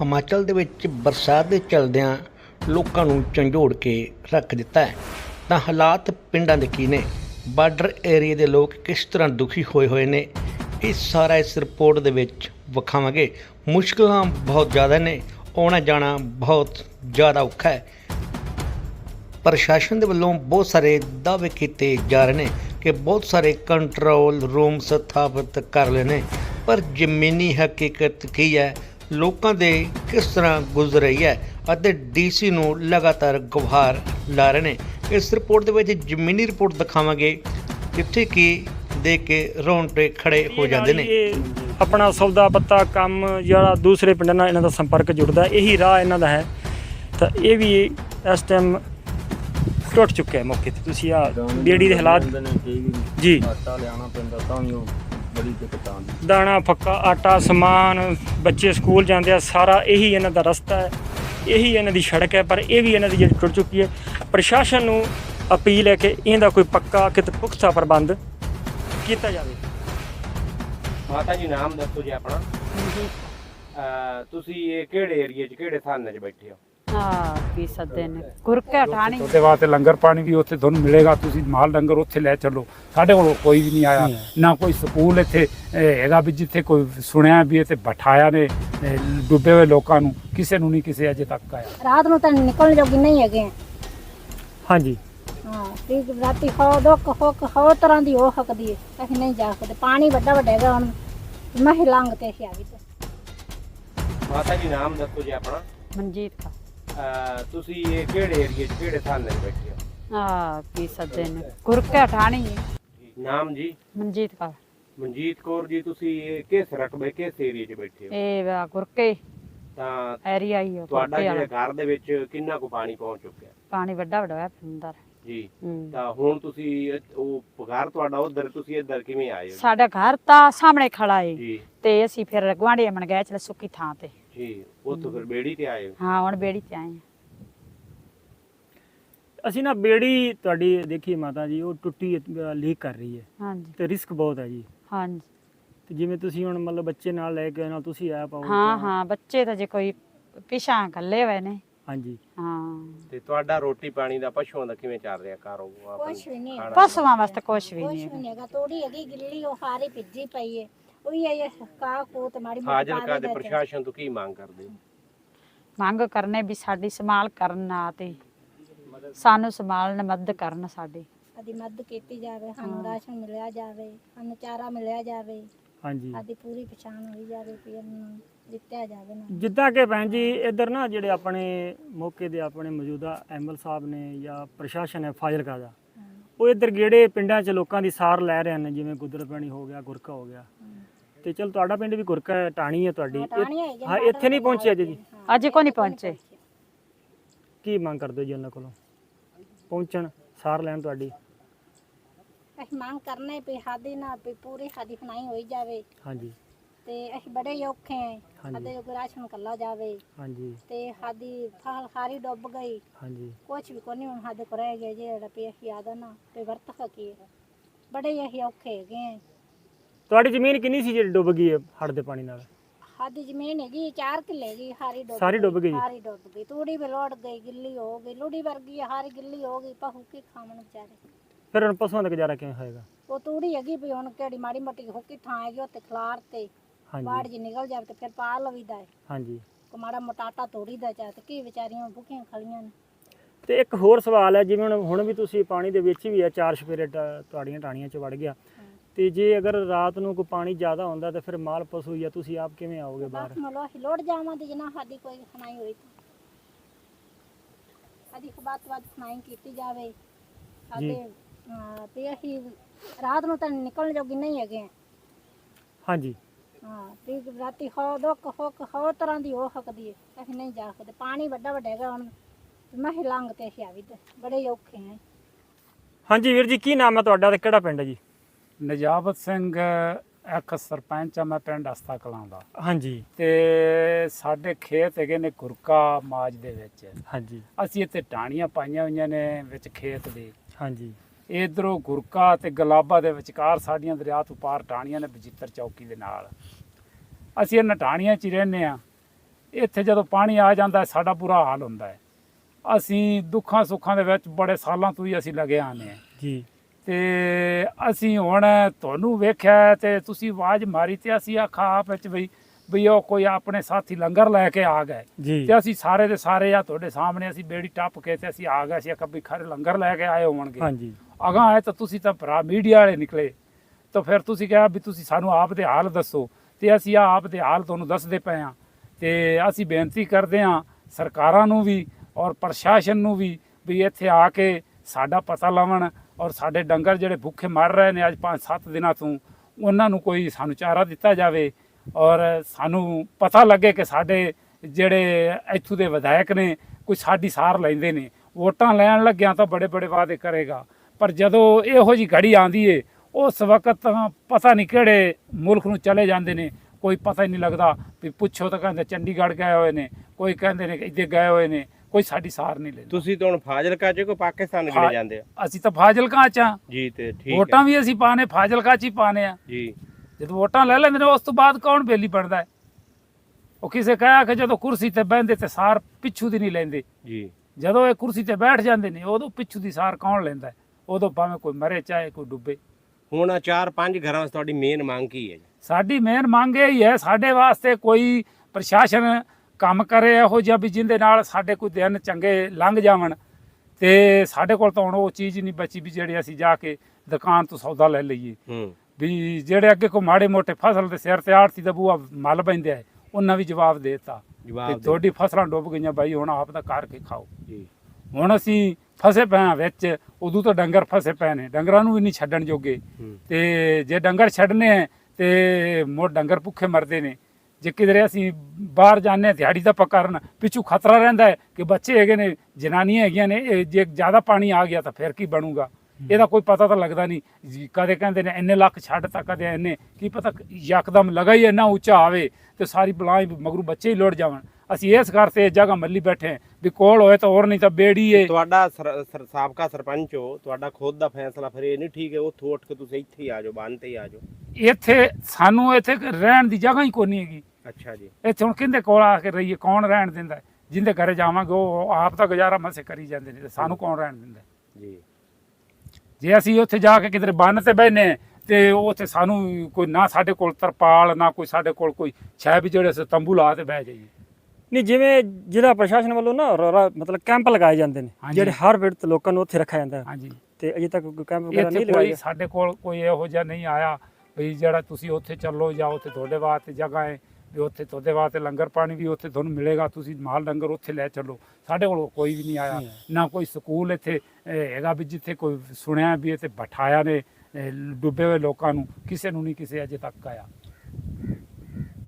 ਹਿਮਾਚਲ ਦੇ ਵਿੱਚ ਬਰਸਾਤ ਦੇ ਚਲਦਿਆਂ ਲੋਕਾਂ ਨੂੰ ਝੰਜੋੜ ਕੇ ਰੱਖ ਦਿੱਤਾ ਹੈ। ਤਾਂ ਹਾਲਾਤ ਪਿੰਡਾਂ ਦੇ ਕੀ ਨੇ? ਬਾਰਡਰ ਏਰੀਆ ਦੇ ਲੋਕ ਕਿਸ ਤਰ੍ਹਾਂ ਦੁਖੀ ਹੋਏ ਹੋਏ ਨੇ? ਇਹ ਸਾਰਾ ਇਸ ਰਿਪੋਰਟ ਦੇ ਵਿੱਚ ਵਿਖਾਵਾਂਗੇ। ਮੁਸ਼ਕਲਾਂ ਬਹੁਤ ਜ਼ਿਆਦਾ ਨੇ। ਆਉਣਾ ਜਾਣਾ ਬਹੁਤ ਜ਼ਿਆਦਾ ਔਖਾ ਹੈ। ਪ੍ਰਸ਼ਾਸਨ ਦੇ ਵੱਲੋਂ ਬਹੁਤ ਸਾਰੇ ਦਾਅਵੇ ਕੀਤੇ ਜਾ ਰਹੇ ਨੇ ਕਿ ਬਹੁਤ ਸਾਰੇ ਕੰਟਰੋਲ ਰੂਮ ਸਥਾਪਿਤ ਕਰ ਲਏ ਨੇ। ਪਰ ਜ਼ਮੀਨੀ ਹਕੀਕਤ ਕੀ ਹੈ? ਲੋਕਾਂ ਦੇ ਕਿਸ ਤਰ੍ਹਾਂ ਗੁਜ਼ਰ ਰਹੀ ਹੈ ਅਤੇ ਡੀਸੀ ਨੂੰ ਲਗਾਤਾਰ ਗੁਹਾਰ ਲਾ ਰਹੇ ਨੇ। ਇਸ ਰਿਪੋਰਟ ਦੇ ਵਿੱਚ ਜ਼ਮੀਨੀ ਰਿਪੋਰਟ ਦਿਖਾਵਾਂਗੇ ਜਿੱਥੇ ਕਿ ਦੇਖ ਕੇ ਰੌਂਟੇ ਖੜੇ ਹੋ ਜਾਂਦੇ ਨੇ। ਆਪਣਾ ਸੌਦਾ ਪੱਤਾ ਕੰਮ ਜਿਹੜਾ ਦੂਸਰੇ ਪਿੰਡਾਂ ਨਾਲ ਇਹਨਾਂ ਦਾ ਸੰਪਰਕ ਜੁੜਦਾ ਇਹੀ ਰਾਹ ਇਹਨਾਂ ਦਾ ਹੈ। ਤਾਂ ਇਹ ਵੀ ਇਸ ਟਾਈਮ ਟੁੱਟ ਚੁੱਕਿਆ ਮੌਕੇ ਤੇ। ਤੁਸੀਂ ਆ ਬੇੜੀ ਦੇ ਹਾਲਾਤ। ਜੀ। ਆਟਾ ਲਿਆਉਣਾ ਪੈਂਦਾ ਤਾਂ ਵੀ ਉਹ ਬੜੀ ਦਿੱਕਤ ਆਉਂਦੀ ਦਾਣਾ ਫੱਕਾ ਆਟਾ ਸਮਾਨ ਬੱਚੇ ਸਕੂਲ ਜਾਂਦੇ ਆ ਸਾਰਾ ਇਹੀ ਇਹਨਾਂ ਦਾ ਰਸਤਾ ਹੈ। ਇਹੀ ਇਹਨਾਂ ਦੀ ਸੜਕ ਹੈ ਪਰ ਇਹ ਵੀ ਇਹਨਾਂ ਦੀ ਜਿਹੜੀ ਟੁੱਟ ਚੁੱਕੀ ਹੈ। ਪ੍ਰਸ਼ਾਸਨ ਨੂੰ ਅਪੀਲ ਹੈ ਕਿ ਇਹਦਾ ਕੋਈ ਪੱਕਾ ਕਿਤੇ ਪੁਖਤਾ ਪ੍ਰਬੰਧ ਕੀਤਾ ਜਾਵੇ। ਮਾਤਾ ਜੀ ਨਾਮ ਦੱਸੋ ਜੀ ਆਪਣਾ। ਤੁਸੀਂ ਇਹ ਕਿਹੜੇ ਏਰੀਏ 'ਚ ਕਿਹੜੇ ਥਾਨੇ 'ਚ ਬੈਠੇ ਹੋ? ਹਾਂ ਕੀ ਸੱਦੇ ਨੇ। ਗੁਰਕੇ ਠਾਣੀ। ਉਹਦੇ ਵਾਸਤੇ ਲੰਗਰ ਪਾਣੀ ਵੀ ਉੱਥੇ ਤੁਹਾਨੂੰ ਮਿਲੇਗਾ ਤੁਸੀਂ ਮਾਲ ਲੰਗਰ ਉੱਥੇ ਲੈ ਚੱਲੋ। ਸਾਡੇ ਕੋਲ ਕੋਈ ਵੀ ਨਹੀਂ ਆਇਆ ਨਾ ਕੋਈ ਸਕੂਲ ਇੱਥੇ ਅਹ, ਹੈਗਾ ਵੀ ਜਿੱਥੇ ਕੋਈ ਸੁਣਿਆ ਵੀ ਇੱਥੇ ਬਿਠਾਇਆ ਨੇ ਅਹ, ਡੁੱਬੇ ਹੋਏ ਲੋਕਾਂ ਨੂੰ ਕਿਸੇ ਨੂੰ ਨਹੀਂ ਕਿਸੇ ਅਜੇ ਤੱਕ ਆਇਆ। ਰਾਤ ਨੂੰ ਤਾਂ ਨਿਕਲਣ ਜੋਗੀ ਨਹੀਂ ਹੈਗੇ। ਹਾਂਜੀ। ਹਾਂ ਤੇ ਰਾਤੀ ਹੋ ਦੁੱਖ ਹੁੱਕ ਹੋ ਤਰ੍ਹਾਂ ਦੀ ਹੋ ਸਕਦੀ ਹੈ। ਅਸੀਂ ਨਹੀਂ ਜਾ ਸਕਦੇ। ਪਾਣੀ ਵੱਡਾ ਵੱਡਾ ਹੈਗਾ ਹੁਣ। ਮਹੀਂ ਲੰਘ ਤੇ ਅਸੀਂ ਆ ਗਏ। ਤੇ ਮਾਤਾ ਜੀ ਨਾਮ ਦੱਸੋ ਜੀ ਆਪਣਾ। ਮਨਜੀਤ ਕਾ ਅਹ ਤੁਸੀਂ ਇਹ ਕਿਹੜੇ ਏਰੀਏ 'ਚ ਕਿਹੜੇ ਥਾਨੇ 'ਚ ਬੈਠੇ ਹੋ? ਹਾਂ ਕੀ ਸੱਦੇ ਨੇ? ਗੁਰਕੇ ਠਾਣੀ ਨਾਮ ਜੀ? ਮਨਜੀਤ ਕਾ ਮਨਜੀਤ ਕੌਰ ਜੀ ਤੁਸੀਂ ਇਹ ਕਿਸ ਰਕਬੇ ਕਿਸ ਏਰੀਏ 'ਚ ਬੈਠੇ ਹੋ? ਇਹ ਵਾ ਗੁਰਕੇ ਤਾਂ ਏਰੀਆ ਹੀ ਆ ਤੁਹਾਡਾ ਗੁਰਕੇ ਜਿਹੜੇ ਵਾਲਾ। ਘਰ ਦੇ ਵਿੱਚ ਕਿੰਨਾ ਕੁ ਪਾਣੀ ਪਹੁੰਚ ਚੁੱਕਿਆ? ਪਾਣੀ ਵੱਡਾ ਵੱਡਾ ਹੈ ਅੰਦਰ ਜੀ। ਹੂੰ। ਤਾਂ ਹੁਣ ਤੁਸੀਂ ਇਹ- ਉਹ ਘਰ ਤੁਹਾਡਾ ਉਧਰ ਤੁਸੀਂ ਇੱਧਰ ਕਿਵੇਂ ਆਏ ਹੋ? ਸਾਡਾ ਘਰ ਤਾਂ ਸਾਹਮਣੇ ਖੜਾ ਏ। ਜੀ। ਤੇ ਅਸੀਂ ਫਿਰ ਗਵਾਂਢੀ ਮਣ ਗਏ ਚਲੇ ਸੁੱਕੀ ਥਾਂ ਤੇ। ਜੀ ਉੱਥੋਂ ਫਿਰ ਬੇੜੀ ਤੇ ਆਏ ਹੋ? ਹਾਂ ਹੁਣ ਬੇੜੀ ਤੇ ਆਏ ਹਾਂ। ਅਸੀਂ ਨਾ ਬੇੜੀ ਤੁਹਾਡੀ ਦੇਖੀ ਮਾਤਾ ਜੀ ਉਹ ਟੁੱਟੀ ਲੀਕ ਕਰ ਰਹੀ ਹੈ। ਹਾਂਜੀ। ਤੇ ਰਿਸਕ ਬਹੁਤ ਹੈ ਜੀ। ਹਾਂਜੀ। ਤੇ ਜਿਵੇਂ ਤੁਸੀਂ ਹੁਣ ਮਤਲਬ ਬੱਚੇ ਨਾਲ ਲੈ ਕੇ ਨਾਲ ਤੁਸੀਂ ਆ ਪਾਓ ਹਾਂ ਹਾਂ ਬੱਚੇ ਤਾਂ ਜੇ ਕੋਈ ਪਿਛਾਂ ਕੱਲੇ ਹੋਏ ਨੇ। ਹਾਂਜੀ। ਹਾਂ। ਤੇ ਤੁਹਾਡਾ ਰੋਟੀ ਪਾਣੀ ਦਾ ਪਸ਼ੂਆਂ ਦਾ ਕਿਵੇਂ ਚੱਲ ਰਿਹਾ? ਕਾਰੋਬਾਰ ਕੁਛ ਵੀ ਨਹੀਂ। ਪਸ਼ੂਆਂ ਵਾਸਤੇ ਕੁਛ ਵੀ ਕੁਛ ਨਹੀਂ ਵੀ ਨਹੀਂ ਹੈਗਾ। ਤੋੜੀ ਹੈਗੀ ਗਿੱਲੀ ਉਹ ਸਾਰੀ ਭਿੱਜੀ ਪਈ ਹੈ ਉਹੀ ਇਹ ਕਾ ਕੋ ਤੇ ਮਾੜੀ ਮੋਟੀ ਫਾਜ਼ਿਲਕਾ ਦੇ ਦੇ ਪ੍ਰਸ਼ਾਸਨ ਤੋਂ ਕੀ ਮੰਗ ਕਰਦੇ? ਹੋ ਮੰਗ ਕਰਨੇ ਵੀ ਸਾਡੀ ਸੰਭਾਲ ਕਰਨ ਆ ਤੇ ਸਾਨੂੰ ਸੰਭਾਲਣ ਮਦਦ ਕਰਨ ਸਾਡੀ। ਸਾਡੀ ਮਦਦ ਕੀਤੀ ਜਾਵੇ ਸਾਨੂੰ ਰਾਸ਼ਨ ਮਿਲਿਆ ਜਾਵੇ ਸਾਨੂੰ ਚਾਰਾ ਮਿਲਿਆ ਜਾਵੇ। ਹਾਂਜੀ। ਸਾਡੀ ਪੂਰੀ ਪਛਾਣ ਹੋਈ ਜਾਵੇ ਵੀ ਇਹਨੂੰ ਦਿੱਤਿਆ ਜਾਵੇ ਨਾ। ਜਿੱਦਾਂ ਕਿ ਭੈਣ ਜੀ ਇੱਧਰ ਨਾ ਜਿਹੜੇ ਆਪਣੇ ਮੌਕੇ ਦੇ ਆਪਣੇ ਮੌਜੂਦਾ ਐਮਐਲ ਸਾਹਿਬ ਨੇ ਜਾਂ ਪ੍ਰਸ਼ਾਸਨ ਹੈ ਫਾਜ਼ਿਲਕਾ ਦਾ ਉਹ ਇੱਧਰ ਗੇੜੇ ਪਿੰਡਾਂ 'ਚ ਲੋਕਾਂ ਦੀ ਸਾਰ ਲੈ ਰਹੇ ਨੇ ਜਿਵੇਂ ਗੁੱਦਰਪਾਣੀ ਹੋ ਗਿਆ ਗੁਰਕਾ ਹੋ ਗਿਆ। ਤੇ ਚਲ ਤੁਹਾਡਾ ਪਿੰਡ ਵੀ ਗੁਰਕਾ ਟਾਣੀ ਹੈ ਤੁਹਾਡੀ। ਹਾਂ ਇੱਥੇ ਨਹੀਂ ਪਹੁੰਚੇ ਅਜੇ ਜੀ? ਅੱਜ ਕੋ ਨਹੀਂ ਪਹੁੰਚੇ। ਕੀ ਮੰਗ ਕਰਦੇ ਹੋ ਜੀ ਉਹਨਾਂ ਕੋਲੋਂ? ਪਹੁੰਚਣ ਸਾਰ ਲੈਣ ਤੁਹਾਡੀ? ਅਸੀਂ ਮੰਗ ਕਰਨੇ ਵੀ ਸਾਡੀ ਨਾ ਵੀ ਪੂਰੀ ਸਾਡੀ ਸੁਣਾਈ ਹੋਈ ਜਾਵੇ। ਹਾਂਜੀ। ਤੇ ਅਸੀਂ ਬੜੇ ਔਖੇ ਹਾਂ ਹਾਂਜੀ। ਸਾਡੇ ਕੋਈ ਰਾਸ਼ਨ ਕੱਲਾ ਜਾਵੇ। ਹਾਂਜੀ। ਤੇ ਸਾਡੀ ਫਸਲ ਸਾਰੀ ਡੁੱਬ ਗਈ। ਹਾਂਜੀ। ਕੁਛ ਵੀ ਕੋਈ ਹੁਣ ਸਾਡੇ ਕੋਲ ਰਹਿ ਗਿਆ ਜਿਹੜਾ ਵੀ ਅਸੀਂ ਆਦਾ ਨਾ ਤੇ ਵਰਤ ਸਕੀਏ। ਬੜੇ ਹੀ ਅਸੀਂ ਔਖੇ ਹੈਗੇ ਹਾਂ। ਤੁਹਾਡੀ ਜ਼ਮੀਨ ਕਿੰਨੀ ਸੀ ਜਿਹੜੀ ਡੁੱਬ ਗਈ ਹੈ ਹੜ੍ਹ ਦੇ ਪਾਣੀ ਨਾਲ? ਸਾਡੀ ਜ਼ਮੀਨ ਹੈਗੀ 4 ਕਿੱਲੇ ਦੀ ਸਾਰੀ ਡੁੱਬ ਸਾਰੀ ਡੁੱਬ ਗਈ? ਸਾਰੀ ਡੁੱਬ ਗਈ। ਤੂੜੀ ਵੀ ਲੋੜ ਗਈ ਗਿੱਲੀ ਹੋ ਗਈ ਲੂੜੀ ਵਰਗੀ ਸਾਰੀ ਗਿੱਲੀ ਹੋ ਗਈ ਪਹੂ ਕੀ ਖਾਵਣ ਵਿਚਾਰੇ? ਫਿਰ ਹੁਣ ਪਸ਼ੂਆਂ ਦਾ ਗੁਜ਼ਾਰਾ ਕਿਵੇਂ ਹੋਏਗਾ? ਉਹ ਤੂੜੀ ਹੈਗੀ ਵੀ ਹੁਣ ਕਿਹੜੀ ਮਾੜੀ ਮੋਟੀ ਹੁੱਕੀ ਥਾਂ ਹੈਗੀ ਉੱਤੇ ਖਲਾਰ ਤੇ ਬਾੜ ਹਾਂਜੀ ਜੀ ਨਿਕਲ ਜਾਵੇ ਤੇ ਫਿਰ ਪਾ ਲਵੀਦਾ ਹੈ ਹਾਂਜੀ। ਕੋ ਮਾੜਾ ਮੋਟਾ ਆਟਾ ਤੋੜੀ ਦਾ ਚਾਹ ਤੇ ਕੀ ਵਿਚਾਰੀਆਂ ਭੁੱਖੀਆਂ ਖਲੀਆਂ ਨੇ। ਤੇ ਇੱਕ ਹੋਰ ਸਵਾਲ ਹੈ ਜਿਵੇਂ ਹੁਣ ਹੁਣ ਵੀ ਤੁਸੀਂ ਪਾਣੀ ਦੇ ਵਿੱਚ ਵੀ ਆ ਚਾਰ ਛਪੇਰੇ ਟ- ਤੁਹਾਡੀਆਂ ਟਾਣੀਆਂ 'ਚ ਵੜ ਗਿਆ। ਤੇ ਜੇ ਅਗਰ ਰਾਤ ਨੂੰ ਕੋਈ ਪਾਣੀ ਜ਼ਿਆਦਾ ਹੁੰਦਾ ਤਾਂ ਫਿਰ ਮਾਲ ਪਸ਼ੂ ਜਾਂ ਤੁਸੀਂ ਆਪ ਕਿਵੇਂ ਆਓਗੇ ਬਾਹਰ? ਬਸ ਮਲੋ ਅਸੀਂ ਲੋੜ ਜਾਵਾਂ ਤੇ ਜਨਾ ਸਾਡੀ ਕੋਈ ਸੁਣਾਈ ਹੋਈ ਤਾਂ। ਸਾਡੀ ਖਬਾਤ ਬਾਤ ਸੁਣਾਈ ਕੀਤੀ ਜਾਵੇ। ਸਾਡੇ ਅਹ, ਵੀ ਅਸੀਂ ਰਾਤ ਨੂੰ ਤਾਂ ਨਿਕਲਣ ਜੋਗੀ ਨਹੀਂ ਹੈਗੇ। ਹਾਂਜੀ। ਹਾਂ ਤੇ ਰਾਤੀ ਹੋ ਦੁੱਖ ਹੁੱਕ ਹੋ ਤਰ੍ਹਾਂ ਦੀ ਹੋ ਸਕਦੀ ਹੈ। ਅਸੀਂ ਨਹੀਂ ਜਾ ਸਕਦੇ। ਪਾਣੀ ਵੱਡਾ ਵੱਡਾ ਹੈਗਾ ਹੁਣ। ਮਹੀਂ ਲੰਘ ਤੇ ਅਸੀਂ ਆ ਵੀ ਤੇ। ਬੜੇ ਹੀ ਔਖੇ ਹਾਂ ਹਾਂਜੀ ਵੀਰ ਜੀ ਕੀ ਨਾਮ ਹੈ ਤੁਹਾਡਾ ਤੇ ਕਿਹੜਾ ਪਿੰਡ ਹੈ ਜੀ? ਨਜਾਬਤ ਸਿੰਘ ਇੱਕ ਸਰਪੰਚ ਆ ਮੈਂ ਪਿੰਡ ਹਸਤਾ ਕਲਾਂ ਦਾ। ਹਾਂਜੀ। ਤੇ ਸਾਡੇ ਖੇਤ ਹੈਗੇ ਨੇ ਗੁਰਕਾ ਮਾਜ ਦੇ ਵਿੱਚ। ਹਾਂਜੀ। ਅਸੀਂ ਇੱਥੇ ਟਾਣੀਆਂ ਪਾਈਆਂ ਹੋਈਆਂ ਨੇ ਵਿੱਚ ਖੇਤ ਦੇ। ਹਾਂਜੀ। ਇਧਰੋਂ ਗੁਰਕਾ ਤੇ ਗਲਾਬਾ ਦੇ ਵਿਚਕਾਰ ਸਾਡੀਆਂ ਦਰਿਆ ਤੋਂ ਪਾਰ ਟਾਣੀਆਂ ਨੇ ਬਜਿੱਤਰ ਚੌਕੀ ਦੇ ਨਾਲ। ਅਸੀਂ ਇਹਨਾਂ ਟਾਣੀਆਂ 'ਚ ਹੀ ਰਹਿੰਦੇ ਆ ਇੱਥੇ ਜਦੋਂ ਪਾਣੀ ਆ ਜਾਂਦਾ ਸਾਡਾ ਬੁਰਾ ਹਾਲ ਹੁੰਦਾ ਹੈ। ਅਸੀਂ ਦੁੱਖਾਂ ਸੁੱਖਾਂ ਦੇ ਵਿੱਚ ਬੜੇ ਸਾਲਾਂ ਤੋਂ ਹੀ ਅਸੀਂ ਲੱਗੇ ਆਨੇ ਜੀ। ਤੇ ਅਸੀਂ ਹੁਣ ਤੁਹਾਨੂੰ ਵੇਖਿਆ ਤੇ ਤੁਸੀਂ ਆਵਾਜ਼ ਮਾਰੀ ਤੇ ਅਸੀਂ ਆਖਾ ਆਪ ਵਿੱਚ ਵੀ ਵੀ ਉਹ ਕੋਈ ਆਪਣੇ ਸਾਥੀ ਲੰਗਰ ਲੈ ਕੇ ਆ ਗਏ। ਤੇ ਅਸੀਂ ਸਾਰੇ ਦੇ ਸਾਰੇ ਆ ਤੁਹਾਡੇ ਸਾਹਮਣੇ ਅਸੀਂ ਬੇੜੀ ਟੱਪ ਕੇ ਤੇ ਅਸੀਂ ਆ ਗਏ ਸੀ ਆਖਾ ਵੀ ਖਰੇ ਲੰਗਰ ਲੈ ਕੇ ਆਏ ਹੋਣਗੇ ਹਾਂਜੀ। ਅਗਾਂ ਆਏ ਤਾਂ ਤੁਸੀਂ ਤਾਂ ਭਰਾ ਮੀਡੀਆ ਵਾਲੇ ਨਿਕਲੇ। ਤਾਂ ਫਿਰ ਤੁਸੀਂ ਕਿਹਾ ਵੀ ਤੁਸੀਂ ਸਾਨੂੰ ਆਪ ਦੇ ਹਾਲ ਦੱਸੋ। ਤੇ ਅਸੀਂ ਆ ਆਪ ਦੇ ਹਾਲ ਤੁਹਾਨੂੰ ਦੱਸਦੇ ਪਏ ਹਾਂ। ਤੇ ਅਸੀਂ ਬੇਨਤੀ ਕਰਦੇ ਹਾਂ ਸਰਕਾਰਾਂ ਨੂੰ ਵੀ ਔਰ ਪ੍ਰਸ਼ਾਸਨ ਨੂੰ ਵੀ ਵੀ ਇੱਥੇ ਆ ਕੇ ਸਾਡਾ ਪਤਾ ਲਾਵਣ ਔਰ ਸਾਡੇ ਡੰਗਰ ਜਿਹੜੇ ਭੁੱਖੇ ਮਰ ਰਹੇ ਨੇ ਅੱਜ 5-7 ਦਿਨਾਂ ਤੋਂ, ਉਹਨਾਂ ਨੂੰ ਕੋਈ ਸਾਨੂੰ ਚਾਰਾ ਦਿੱਤਾ ਜਾਵੇ ਔਰ ਸਾਨੂੰ ਪਤਾ ਲੱਗੇ ਕਿ ਸਾਡੇ ਜਿਹੜੇ ਇੱਥੋਂ ਦੇ ਵਿਧਾਇਕ ਨੇ, ਕੋਈ ਸਾਡੀ ਸਾਰ ਲੈਂਦੇ ਨੇ। ਵੋਟਾਂ ਲੈਣ ਲੱਗਿਆਂ ਤਾਂ ਬੜੇ ਬੜੇ ਵਾਅਦੇ ਕਰੇਗਾ। ਪਰ ਜਦੋਂ ਇਹੋ ਜੀ ਘੜੀ ਆਂਦੀ ਏ, ਉਸ ਵਕਤ ਤਾਂ ਪਤਾ ਨਹੀਂ ਕਿਹੜੇ ਮੁਲਕ ਨੂੰ ਚਲੇ ਜਾਂਦੇ ਨੇ। ਕੋਈ ਪਤਾ ਹੀ ਨਹੀਂ ਲੱਗਦਾ ਵੀ ਪੁੱਛੋ ਤਾਂ ਕਹਿੰਦੇ ਚੰਡੀਗੜ੍ਹ ਗਏ ਹੋਏ ਨੇ, ਕੋਈ ਕਹਿੰਦੇ ਨੇ ਕਿ ਇੱਥੇ ਗਏ ਹੋਏ ਨੇ। ਕੋਈ ਸਾਡੀ ਸਾਰ ਨਹੀਂ ਲੈਂਦਾ। ਤੁਸੀਂ ਤਾਂ ਹੁਣ ਫਾਜ਼ਿਲਕਾ ਚ ਕੋ ਪਾਕਿਸਤਾਨ ਗਿਣੇ ਜਾਂਦੇ ਆ ਅਸੀਂ ਤਾਂ ਫਾਜ਼ਿਲਕਾ ਚ ਆਂ। ਜੀ ਤੇ ਠੀਕ ਵੋਟਾਂ ਵੀ ਅਸੀਂ ਪਾਣੇ ਫਾਜ਼ਿਲਕਾ ਚ ਹੀ ਪਾਣੇ ਆ। ਜੀ। ਜਦੋਂ ਵੋਟਾਂ ਲੈ ਲੈਂਦੇ ਨੇ ਉਸ ਤੋਂ ਬਾਅਦ ਕੌਣ ਬੇਲੀ ਬਣਦਾ ਹੈ? ਉਹ ਕਿਸੇ ਕਹਿਆ ਕਿ ਜਦੋਂ ਕੁਰਸੀ ਤੇ ਬਹਿੰਦੇ ਤੇ ਸਾਰ ਪਿੱਛੂ ਦੀ ਨਹੀਂ ਲੈਂਦੇ। ਜੀ। ਜਦੋਂ ਇਹ ਕੁਰਸੀ ਤੇ ਬੈਠ ਜਾਂਦੇ ਨੇ ਉਦੋਂ ਪਿੱਛੂ ਦੀ ਸਾਰ ਕੌਣ ਲੈਂਦਾ? ਉਦੋਂ ਭਾਵੇਂ ਕੋਈ ਮਰੇ ਚਾਹੇ ਕੋਈ ਡੁੱਬੇ। ਹੁਣ ਆ ਚਾਰ ਪੰਜ ਘਰਾਂ ਵਿੱਚ ਤੁਹਾਡੀ ਮੇਨ ਮੰਗ ਕੀ ਹੈ ਸਾਡੀ ਮੇਨ ਮੰਗ ਇਹ ਹੀ ਹੈ ਸਾਡੇ ਵਾਸਤੇ ਕੋਈ ਪ੍ਰਸ਼ਾਸਨ ਕੰਮ ਕਰੇ ਇਹੋ ਜਿਹਾ ਵੀ ਜਿੰਦੇ ਨਾਲ ਸਾਡੇ ਕੋਈ ਦਿਨ ਚੰਗੇ ਲੰਘ ਜਾਵਣ। ਤੇ ਸਾਡੇ ਕੋਲ ਤਾਂ ਹੁਣ ਉਹ ਚੀਜ਼ ਨਹੀਂ ਬਚੀ ਵੀ ਜਿਹੜੇ ਅਸੀਂ ਜਾ ਕੇ ਦੁਕਾਨ ਤੋਂ ਸੌਦਾ ਲੈ ਲਈਏ। ਵੀ ਜਿਹੜੇ ਅੱਗੇ ਕੋ ਮਾੜੇ ਮੋਟੇ ਫਸਲ ਦੇ ਸਿਰ ਤੇ ਆੜਤੀ ਦਾ ਬੂਆ ਮਲ ਪੈਂਦੇ ਆ ਉਹਨਾਂ ਵੀ ਜਵਾਬ ਦੇ ਦਿੱਤਾ। ਦਿਓ। ਤੁਹਾਡੀ ਫਸਲਾਂ ਡੁੱਬ ਗਈਆਂ ਬਾਈ ਹੁਣ ਆਪ ਦਾ ਕਰਕੇ ਖਾਓ। ਜੀ। ਹੁਣ ਅਸੀਂ ਫਸੇ ਪਏ ਵਿੱਚ ਉਦੋਂ ਤਾਂ ਡੰਗਰ ਫਸੇ ਪਏ ਨੇ। ਡੰਗਰਾਂ ਨੂੰ ਵੀ ਨਹੀਂ ਛੱਡਣ ਜੋਗੇ। ਤੇ ਜੇ ਡੰਗਰ ਛੱਡਨੇ ਤੇ ਮੋਰ ਡੰਗਰ ਭੁੱਖੇ ਮਰਦੇ ਨੇ। ਜੇ ਕਿਧਰੇ ਅਸੀਂ ਬਾਹਰ ਜਾਂਦੇ ਹਾਂ ਦਿਹਾੜੀ ਦਾ ਪਕੜਨ ਪਿੱਛੂ ਖਤਰਾ ਰਹਿੰਦਾ ਹੈ ਕਿ ਬੱਚੇ ਹੈਗੇ ਨੇ ਜਨਾਨੀਆਂ ਹੈਗੀਆਂ ਨੇ ਜੇ ਜ਼ਿਆਦਾ ਪਾਣੀ ਆ ਗਿਆ ਤਾਂ ਫਿਰ ਕੀ ਬਣੂਗਾ? ਇਹਦਾ ਕੋਈ ਪਤਾ ਤਾਂ ਲੱਗਦਾ ਨਹੀਂ। ਕਦੇ ਕਹਿੰਦੇ ਨੇ ਇੰਨੇ ਲੱਖ ਛੱਡ ਤਾਂ ਕਦੇ ਇੰਨੇ ਕੀ ਪਤਾ ਯਕਦਮ ਲਗਾ ਹੀ ਇੰਨਾ ਉੱਚਾ ਆਵੇ ਤੇ ਸਾਰੀ ਬਲਾਈ ਮਗਰੂ ਬੱਚੇ ਹੀ ਲੁੱਟ ਜਾਵਣ। ਅਸੀਂ ਇਸ ਕਰਕੇ ਇਹ ਜਗ੍ਹਾ ਮੱਲੀ ਬੈਠੇ ਵੀ ਕੋਲ ਹੋਏ ਤਾਂ ਹੋਰ ਨਹੀਂ ਤਾਂ ਬੇੜੀ ਏ। ਤੁਹਾਡਾ ਸਰ- ਸਰ- ਸਾਬਕਾ ਸਰਪੰਚ ਹੋ ਤੁਹਾਡਾ ਖੁਦ ਦਾ ਫੈਸਲਾ ਫਿਰ ਇਹ ਨਹੀਂ ਠੀਕ ਹੈ ਉੱਥੋਂ ਉੱਠ ਕੇ ਤੁਸੀਂ ਇੱਥੇ ਹੀ ਆ ਜਾਓ ਬੰਨ ਤੇ ਹੀ ਆ ਜਾਓ। ਇੱਥੇ ਸਾਨੂੰ ਇੱਥੇ ਰਹਿਣ ਦੀ ਜਗ੍ਹਾ ਹੀ ਕੋਈ ਨਹੀਂ ਹੈਗੀ। ਅੱਛਾ ਜੀ। ਇੱਥੇ ਹੁਣ ਕਿੰਦੇ ਕੋਲ ਆ ਕੇ ਰਹੀਏ ਕੌਣ ਰਹਿਣ ਦਿੰਦਾ ਹੈ? ਜਿੰਦੇ ਘਰੇ ਜਾਵਾਂਗੇ ਉਹ ਆਪ ਤਾਂ ਗੁਜ਼ਾਰਾ ਮਸੇ ਕਰੀ ਜਾਂਦੇ ਨੇ ਤੇ ਸਾਨੂੰ ਕੌਣ ਰਹਿਣ ਦਿੰਦਾ ਹੈ? ਜੀ। ਜੇ ਅਸੀਂ ਉੱਥੇ ਜਾ ਕੇ ਕਿਧਰੇ ਬੰਨ ਤੇ ਬਹਿਨੇ ਤੇ ਉੱਥੇ ਸਾਨੂੰ ਕੋਈ ਨਾ ਸਾਡੇ ਕੋਲ ਤਰਪਾਲ ਨਾ ਕੋਈ ਸਾਡੇ ਕੋਲ ਕੋਈ ਛਾਇਆ ਵੀ ਜਿਹੜੇ ਅਸੀਂ ਤੰਬੂ ਲਾ ਤੇ ਬਹਿ ਜਾਈਏ। ਨਹੀਂ ਜਿਵੇਂ ਜ਼ਿਲ੍ਹਾ ਪ੍ਰਸ਼ਾਸਨ ਵੱਲੋਂ ਨਾ ਰ- ਰ- ਮਤਲਬ ਕੈਂਪ ਲਗਾਏ ਜਾਂਦੇ ਨੇ ਹਾਂਜੀ। ਜਿਹੜੇ ਹਰ ਪਿੰਡ ਤੇ ਲੋਕਾਂ ਨੂੰ ਉੱਥੇ ਰੱਖਿਆ ਜਾਂਦਾ ਹੈ। ਹਾਂਜੀ। ਤੇ ਅਜੇ ਤੱਕ ਕੋਈ ਕੈਂਪ ਵਗੈਰਾ ਇੱਥੇ ਨਹੀਂ ਕੋਈ ਲਗਾਇਆ ਸਾਡੇ ਕੋਲ ਕੋਈ ਇਹੋ ਜਿਹਾ ਨਹੀਂ ਆਇਆ ਵੀ ਜਿਹੜਾ ਤੁਸੀਂ ਉੱਥੇ ਚੱਲੋ ਜਾਂ ਉੱਥੇ ਤੁਹਾਡੇ ਵਾਸਤੇ ਜਗ੍ਹਾ ਹੈ ਵੀ ਉੱਥੇ ਤੁਹਾਡੇ ਵਾਸਤੇ ਲੰਗਰ ਪਾਣੀ ਵੀ ਉੱਥੇ ਤੁਹਾਨੂੰ ਮਿਲੇਗਾ ਤੁਸੀਂ ਮਾਲ ਡੰਗਰ ਉੱਥੇ ਲੈ ਚੱਲੋ। ਸਾਡੇ ਕੋਲ ਕੋਈ ਵੀ ਨਹੀਂ ਆਇਆ ਨਾ ਕੋਈ ਸਕੂਲ ਇੱਥੇ ਅਹ, ਹੈਗਾ ਵੀ ਜਿੱਥੇ ਕੋਈ ਸੁਣਿਆ ਵੀ ਇੱਥੇ ਬਿਠਾਇਆ ਨੇ ਅਹ, ਡੁੱਬੇ ਹੋਏ ਲੋਕਾਂ ਨੂੰ ਕਿਸੇ ਨੂੰ ਨਹੀਂ ਕਿਸੇ ਅਜੇ ਤੱਕ ਆਇਆ।